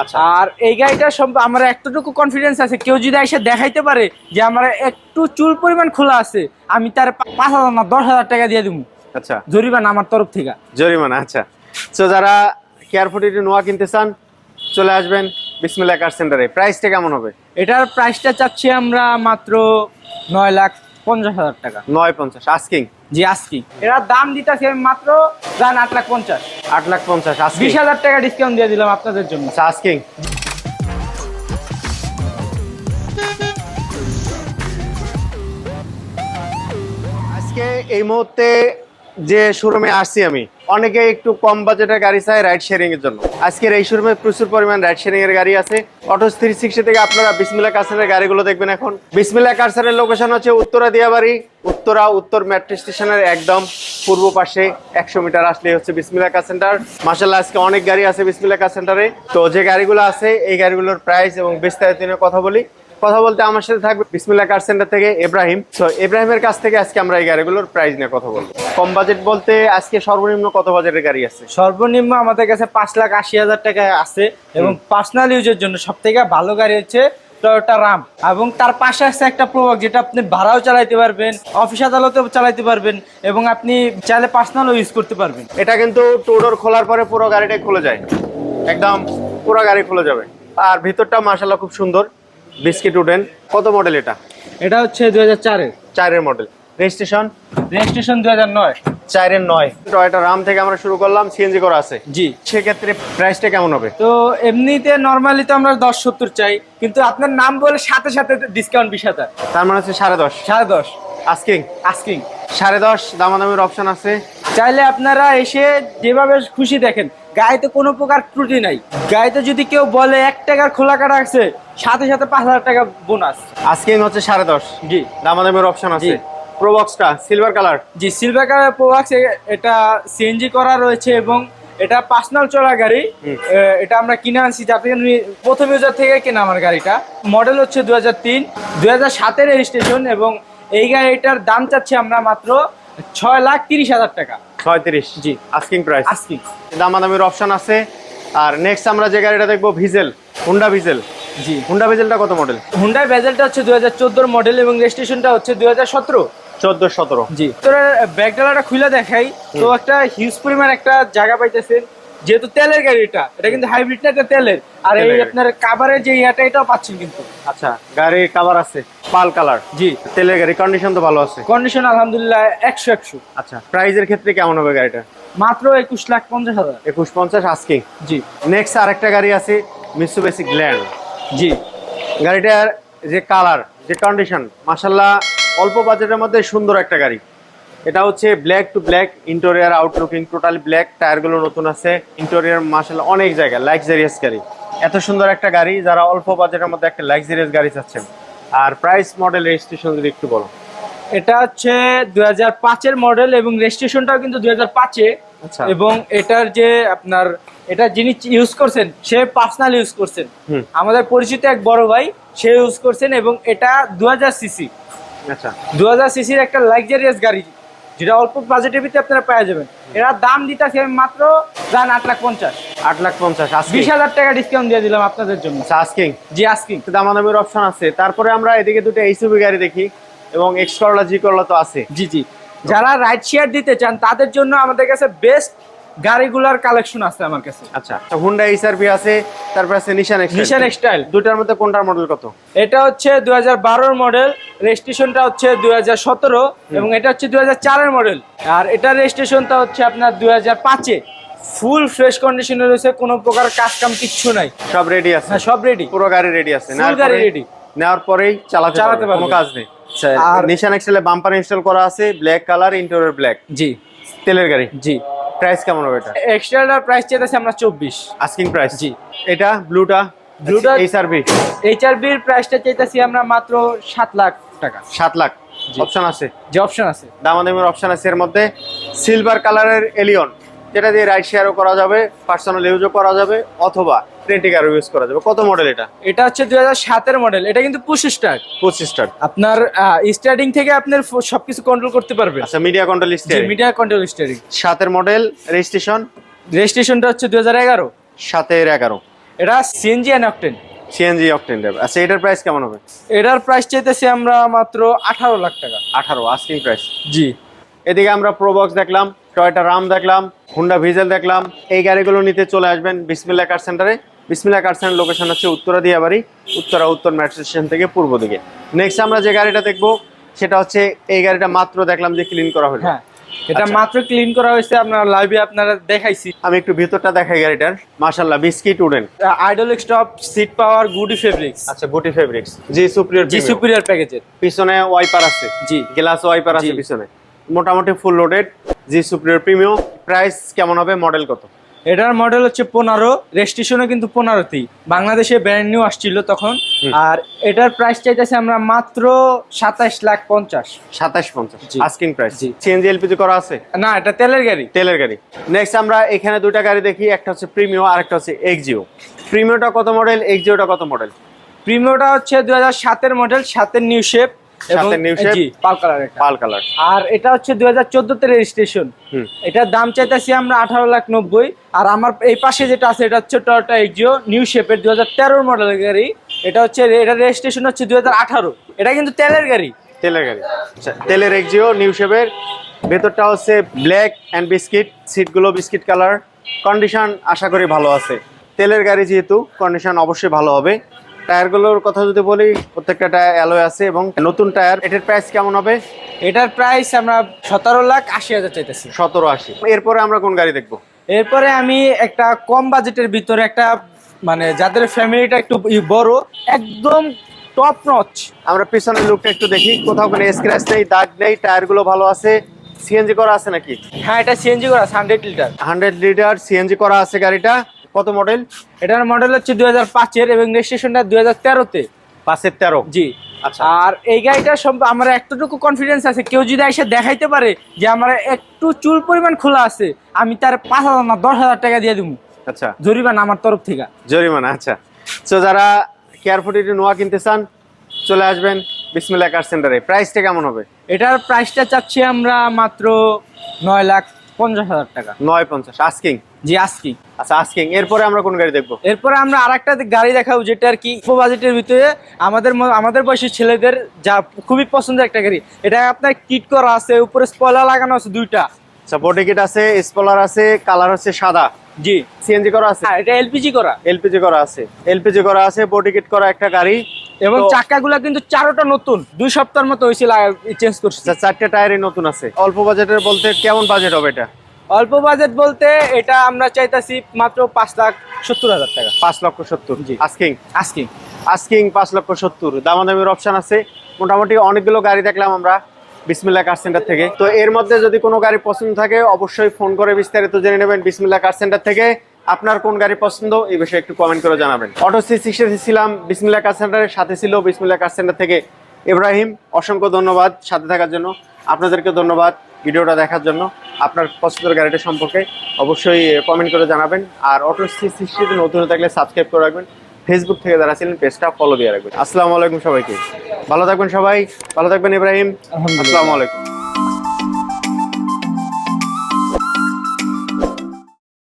আচ্ছা। আর এই গাড়িটা আমার এতটুকু কনফিডেন্স আছে কেউ যদি এসে দেখাইতে পারে যে আমার একটু চুল পরিমাণ খোলা আছে আমি তার পাঁচ হাজার না দশ হাজার টাকা দিয়ে দিব আচ্ছা। জরিমানা আমার তরফ থেকে। জরিমানা আচ্ছা। তো যারা কেয়ার ফোর্টি নোয়া কিনতে চান চলে আসবেন বিসমিল্লা কার সেন্টারে প্রাইসটা কেমন হবে? এটার প্রাইসটা চাচ্ছি আমরা মাত্র নয় লাখ পঞ্চাশ হাজার টাকা। নয় পঞ্চাশ আস্কিং জি আজকে। এরা দাম দিতেছি আমি মাত্র জান আট লাখ পঞ্চাশ। আট লাখ পঞ্চাশ আস্কিং বিশ হাজার টাকা ডিসকাউন্ট দিয়ে দিলাম আপনাদের জন্য। আজকে? আজকে এই মুহূর্তে যে শোরুমে আসছি আমি, অনেকে একটু কম বাজেটের গাড়ি চায় রাইড শেয়ারিং এর জন্য। আজকের এই শোরুমে প্রচুর পরিমাণ রাইড শেয়ারিং এর গাড়ি আছে। অটো থ্রি সিক্সটি থেকে আপনারা বিসমিল্লা কারসারের গাড়িগুলো দেখবেন এখন। বিসমিল্লা কারসারের লোকেশন হচ্ছে উত্তরা দিয়াবাড়ি। উত্তরা, উত্তর মেট্রো স্টেশনের একদম পূর্ব পাশে একশো মিটার আসলে হচ্ছে বিসমিল্লা কার সেন্টার মাসাল্লাহ আজকে অনেক গাড়ি আছে বিসমিল্লা কার সেন্টারে তো যে গাড়িগুলো আছে, এই গাড়িগুলোর প্রাইস এবং বিস্তারিত নিয়ে কথা বলি। কথা বলতে আমার সাথে থাকবে বিসমিল্লা কার সেন্টার থেকে ইব্রাহিম। তো ইব্রাহিমের কাছ থেকে আজকে আমরা এই গাড়িগুলোর প্রাইস নিয়ে কথা বলব। কম বাজেট বলতে আজকে সর্বনিম্ন কত বাজেটের গাড়ি আছে? সর্বনিম্ন আমাদের কাছে পাঁচ লাখ আশি হাজার টাকা আছে এবং পার্সোনাল ইউজের জন্য সব থেকে ভালো গাড়ি হচ্ছে টয়োটা রাম এবং তার পাশে আছে একটা প্রোডাক্ট যেটা আপনি ভাড়াও চালাইতে পারবেন অফিস আদালতেও চালাইতে পারবেন এবং আপনি চাইলে পার্সোনালও ইউজ করতে পারবেন। এটা কিন্তু টুডোর খোলার পরে পুরো গাড়িটাই খুলে যায়। একদম পুরো গাড়ি খুলে যাবে। আর ভিতরটা মাসাল্লাহ খুব সুন্দর। বিস্কিট উডেন কত মডেল এটা? এটা হচ্ছে দুই হাজার চারের। চারের মডেল রেজিস্ট্রেশন রেজিস্ট্রেশন দুই হাজার নয়। চারের নয়। টয়টা রাম থেকে আমরা শুরু করলাম সিএনজি করা আছে। জি। সেক্ষেত্রে প্রাইসটা কেমন হবে? তো এমনিতে নর্মালি তো আমরা দশ সত্তর চাই কিন্তু আপনার নাম বলে সাথে সাথে ডিসকাউন্ট বিশ হাজার। তার মানে হচ্ছে সাড়ে দশ। সাড়ে দশ। আস্কিং আস্কিং সাড়ে দশ দামাদামির অপশন আছে। চাইলে আপনারা এসে যেভাবে খুশি দেখেন গাড়িতে কোনো প্রকার ত্রুটি নাই। গাড়িতে যদি কেউ বলে এক টাকার খোলা কাটা আছে সাথে সাথে পাঁচ হাজার টাকা বোনাস আজকে হচ্ছে সাড়ে দশ। জি। দামাদামির অপশন আছে। প্রোবক্সটা সিলভার কালার জি সিলভার কালার প্রোয়াক্স এটা সিএনজি করা রয়েছে এবং এটা পার্সোনাল চলা গাড়ি। এটা আমরা কিনে আনছি যাতে প্রথম ইউজার থেকে কেনা আমার গাড়িটা। মডেল হচ্ছে দু হাজার তিন দু হাজার সাতের রেজিস্ট্রেশন এবং এই গাড়িটার দাম চাচ্ছি আমরা মাত্র ছয় লাখ তিরিশ হাজার টাকা। ছয়ত্রিশ জি। আস্কিং প্রাইস আজকে দামাদামির অপশন আছে। আর নেক্সট আমরা যে গাড়িটা দেখব Vezel Honda Vezel G. Honda ভিজেলটা কত মডেল হুন্ডাই বেজেলটা হচ্ছে দু হাজার চোদ্দোর মডেল এবং রেজিস্ট্রেশনটা হচ্ছে দু হাজার সতেরো। চোদ্দ সতেরো। জি। তোর ব্যাগডালাটা খুলে দেখাই। তো একটা হিউজ পরিমাণ একটা জায়গা পাইতেছেন যেহেতু তেলের গাড়ি এটা এটা কিন্তু হাইব্রিড না তেলের। আর এই আপনার কাভারের যে ইয়াটা এটাও পাচ্ছেন কিন্তু। আচ্ছা গাড়ির কাভার আছে। Pearl colour. জি। তেলের গাড়ি কন্ডিশন তো ভালো আছে। কন্ডিশন আলহামদুলিল্লাহ একশো একশো। আচ্ছা প্রাইজের ক্ষেত্রে কেমন হবে গাড়িটা? মাত্র একুশ লাখ পঞ্চাশ হাজার। একুশ পঞ্চাশ আস্কিং জি। নেক্সট আরেকটা গাড়ি আছে মিসুবেসি গ্ল্যান্ড জি। গাড়িটার যে কালার যে কন্ডিশন মাসাল্লাহ অল্প বাজেটের মধ্যে সুন্দর একটা গাড়ি। এটা হচ্ছে black to black interior outlooking totally black টায়ারগুলো নতুন আছে ইন্টেরিয়ার মাসাল্লাহ অনেক জায়গায় লাক্সারিয়াস গাড়ি। এত সুন্দর একটা গাড়ি যারা অল্প বাজেটের মধ্যে একটা লাক্সারিয়াস গাড়ি চাচ্ছেন। আর প্রাইস মডেল রেজিস্ট্রেশন যদি একটু বলো। এটা হচ্ছে দুই হাজার পাঁচের মডেল এবং রেজিস্ট্রেশনটাও কিন্তু দুই হাজার পাঁচে আচ্ছা। এবং এটার যে আপনার এটা যিনি ইউজ করছেন সে পার্সোনাল ইউজ করছেন। আমাদের পরিচিত এক বড় ভাই সে ইউজ করছেন এবং এটা দু হাজার সিসি। আচ্ছা। দু হাজার সিসির একটা লাক্সারিয়াস গাড়ি। যেটা অল্প বাজেটের ভিতরে আপনারা পাওয়া যাবেন। এরা দাম দিতেছে মাত্র যান আট লাখ পঞ্চাশ। আট লাখ পঞ্চাশ বিশ হাজার টাকা ডিসকাউন্ট দিয়ে দিলাম আপনাদের জন্য। আচ্ছা আস্কিং জি আস্কিং দামাদামের অপশন আছে। তারপরে আমরা এদিকে দুটো এইচইবি গাড়ি দেখি এবং এক্স করলা জি করলা তো আছে। জি জি। যারা রাইড শেয়ার দিতে চান তাদের জন্য আমাদের কাছে বেস্ট গাড়িগুলার কালেকশন আছে আমার কাছে। আচ্ছা হুন্ডা এইচআরভি আছে তারপর আছে নিশান নিশান এক্সটাইল দুটার মধ্যে কোনটার মডেল কত? এটা হচ্ছে দুই হাজার বারোর মডেল রেজিস্ট্রেশনটা হচ্ছে দুই হাজার সতেরো এবং এটা হচ্ছে দুই হাজার চারের মডেল আর এটার রেজিস্ট্রেশনটা হচ্ছে আপনার দুই হাজার পাঁচে। ফুল ফ্রেশ কন্ডিশনে রয়েছে কোনো প্রকার কাজ কাম কিচ্ছু নাই। সব রেডি আছে? হ্যাঁ সব রেডি পুরো গাড়ি রেডি আছে। নেওয়ার গাড়ি ready। নেওয়ার পরেই চালাতে চালাতে পারবে। কোনো কাজ নেই। আর- নিশান এক্সেলে বাম্পার ইনস্টল করা আছে ব্ল্যাক কালার ইন্টেরিয়র ব্ল্যাক জি। তেলের গাড়ি? জি। প্রাইস কেমন হবে এটা? এক্সট্রাটার প্রাইস চেয়েছে আমরা চব্বিশ। আস্কিং প্রাইস জি। এটা ব্লুটা Blueটা- এইচআরভি এইচআরবির প্রাইসটা চাইতেছি আমরা মাত্র সাত লাখ টাকা। সাত লাখ। অপশন আছে? যে অপশন আছে। দামাদামের অপশন আছে এর মধ্যে। সিলভার কালারের এলিয়ন যেটা দিয়ে রাইড শেয়ারও করা যাবে পার্সোনাল ইউজও করা যাবে অথবা রেন্টিকারও ইউজ করা যাবে। কত মডেল এটা? এটা হচ্ছে দুই হাজার সাতের মডেল এটা কিন্তু পুশ স্টার্ট পঁচিশ স্টার আপনার স্টার্টিং থেকে আপনার সবকিছু কন্ট্রোল করতে পারবেন। আচ্ছা media control steering media control starting সাতের মডেল রেজিস্ট্রেশন রেজিস্ট্রেশনটা হচ্ছে দুই হাজার এগারো। সাতের এগারো। এটা CNG and octane CNG octane drive আচ্ছা এটার প্রাইস কেমন হবে? এটার প্রাইস চাইতেছি আমরা মাত্র আঠারো লাখ টাকা। আঠারো আস্কিং প্রাইস জি। এদিকে আমরা প্রোবক্স দেখলাম টয়টা রাম দেখলাম হুন্ডা ভিজেল দেখলাম। এই গাড়িগুলো নিতে চলে আসবেন বিসমিল্লা কার সেন্টারে বিসমিল্লা কার সেন্টার লোকেশন হচ্ছে উত্তরা দিয়াবাড়ি উত্তরা উত্তর মেট্রো স্টেশন থেকে পূর্ব দিকে। নেক্সট আমরা যে গাড়িটা দেখব সেটা হচ্ছে এই গাড়িটা মাত্র দেখলাম যে ক্লিন করা হলো। হ্যাঁ এটা আচ্ছা। মাত্র ক্লিন করা হয়েছে আপনার লাইভে আপনারা দেখাইছি। আমি একটু ভিতরটা দেখাই গাড়িটার। মাশাল্লাহ biscuit wooden. Idle stop seat power goody fabrics আচ্ছা গুডি ফেব্রিক্স জি সুপ্রিয়র জি সুপিরিয়র প্যাকেজের পিছনে ওয়াইপার আছে জি। গ্লাস ওয়াইপার আছে পিছনে। মোটামুটি ফুল লোডেড জি সুপ্রিয়র প্রিমিয়াম প্রাইস কেমন হবে মডেল কত? এটার মডেল হচ্ছে পনেরো রেজিস্ট্রেশনও কিন্তু পনেরোতেই। বাংলাদেশে ব্র্যান্ড নিউ আসছিল তখন। আর এটার প্রাইস চাইতেছে আমরা মাত্র সাতাশ লাখ পঞ্চাশ। সাতাশ পঞ্চাশ। আস্কিং প্রাইস জি। সিএনজি এলপিজি করা আছে? না এটা তেলের গাড়ি। তেলের গাড়ি। নেক্সট আমরা এখানে দুইটা গাড়ি দেখি একটা হচ্ছে প্রিমিও আর একটা হচ্ছে এক্সিও প্রিমিওটা কত মডেল এক্সিওটা কত মডেল প্রিমিওটা হচ্ছে দু হাজার সাতের মডেল সাতের নিউ শেপ পাল কালার এটা। পাল কালার আর এটা হচ্ছে দুই হাজার চোদ্দতে রেজিস্ট্রেশন হুম। এটার দাম চাইতেছি আমরা আঠারো লাখ নব্বই। আর আমার এই পাশে যেটা আছে এটা হচ্ছে টয়োটা এক্সিও নিউ শেপের দু হাজার তেরোর মডেলের গাড়ি। এটা হচ্ছে এটা রেজিস্ট্রেশন হচ্ছে দুই হাজার আঠারো। এটা কিন্তু তেলের গাড়ি। তেলের গাড়ি। আচ্ছা তেলের এক্সিও নিউ শেপের ভেতরটা হচ্ছে ব্ল্যাক অ্যান্ড বিস্কিট সিটগুলো বিস্কিট কালার কন্ডিশন আশা করি ভালো আছে। তেলের গাড়ি যেহেতু কন্ডিশন অবশ্যই ভালো হবে। টায়ারগুলোর কথা যদি বলি প্রত্যেকটা টায়ার অ্যালোয় আছে এবং নতুন টায়ার এটার প্রাইস কেমন হবে? এটার প্রাইস আমরা সতেরো লাখ আশি হাজার চাইতেছি। সতেরো আশি। এরপরে আমরা কোন গাড়ি দেখব? এরপরে আমি একটা কম বাজেটের ভিতরে একটা মানে যাদের ফ্যামিলিটা একটু বড় একদম টপ নচ আমরা পিছনের লুকটা একটু দেখি কোথাও কোনো স্ক্র্যাচ নেই দাগ নেই টায়ারগুলো ভালো আছে সিএনজি করা আছে নাকি? হ্যাঁ এটা সিএনজি করা আছে hundred litre hundred litre CNG করা আছে গাড়িটা। কত মডেল এটার মডেল হচ্ছে দুই হাজার পাঁচের এবং রেজিস্ট্রেশনটা দুই হাজার তেরোতে। পাঁচের তেরো? জি। আচ্ছা। আর এই সম্প- আমার এতটুকু কনফিডেন্স আছে কেউ যদি এসে দেখাইতে পারে যে আমার একটু চুল পরিমাণ খোলা আছে আমি তার পাঁচ হাজার না দশ হাজার টাকা দিয়ে দেবো আচ্ছা। জরিমানা আমার তরফ থেকে। জরিমানা আচ্ছা। তো যারা কেয়ারফুটি নোয়া কিনতে চান চলে আসবেন বিসমিল্লা কার সেন্টারে প্রাইসটা কেমন হবে? এটার প্রাইসটা চাচ্ছি আমরা মাত্র নয় লাখ পঞ্চাশ হাজার টাকা। নয় পঞ্চাশ। আস্কিং জি আজকি। আচ্ছা আস্কিং এরপরে আমরা কোন গাড়ি দেখব? এরপরে আমরা আরেকটা গাড়ি দেখাবো যেটা আর কি বাজেটের ভিতরে আমাদের আমাদের বয়সী ছেলেদের যা খুবই পছন্দের একটা গাড়ি। এটা আপনার কিট করা আছে উপরে স্পয়লার লাগানো আছে দুইটা। আচ্ছা বডি কিট আছে স্পলার আছে কালার হচ্ছে সাদা। জি। সিএনজি করা আছে? হ্যাঁ এটা এলপিজি করা। এলপিজি করা আছে। এলপিজি করা আছে বডি কিট করা একটা গাড়ি। এবং চাকাগুলা কিন্তু চারোটা নতুন। দুই সপ্তাহের মতো হয়েছিল চেঞ্জ করছে। আচ্ছা চারটে টায়ারই নতুন আছে। অল্প বাজেটের বলতে কেমন বাজেট হবে এটা? অল্প বাজেট বলতে এটা আমরা চাইতাছি মাত্র পাঁচ লাখ সত্তর হাজার টাকা। পাঁচ লক্ষ সত্তর। জি। আস্কিং আজকে আস্কিং পাঁচ লক্ষ সত্তর। দামাদামির অপশন আছে। মোটামুটি অনেকগুলো গাড়ি দেখলাম আমরা বিসমিল্লা কার সেন্টার থেকে। তো এর মধ্যে যদি কোনো গাড়ি পছন্দ থাকে অবশ্যই ফোন করে বিস্তারিত জেনে নেবেন বিসমিল্লা কার সেন্টার থেকে। আপনার কোন গাড়ি পছন্দ এই বিষয়ে একটু কমেন্ট করে জানাবেন। অটো সি সিক্সটি ছিলাম বিসমিল্লা কার সেন্টারের সাথে ছিল বিসমিল্লা কার সেন্টার থেকে ইব্রাহিম। অসংখ্য ধন্যবাদ সাথে থাকার জন্য। আপনাদেরকে ধন্যবাদ ভিডিওটা দেখার জন্য। আপনার পছন্দের গাড়িটা সম্পর্কে অবশ্যই কমেন্ট করে জানাবেন। আর অটো সৃষ্টিতে নতুন থাকলে সাবস্ক্রাইব করে রাখবেন। ফেসবুক থেকে যারা ছিলেন পেজটা ফলো দিয়ে রাখবেন। আসসালামু আলাইকুম সবাইকে। ভালো থাকবেন সবাই। ভালো থাকবেন ইব্রাহিম। আসসালামু আলাইকুম।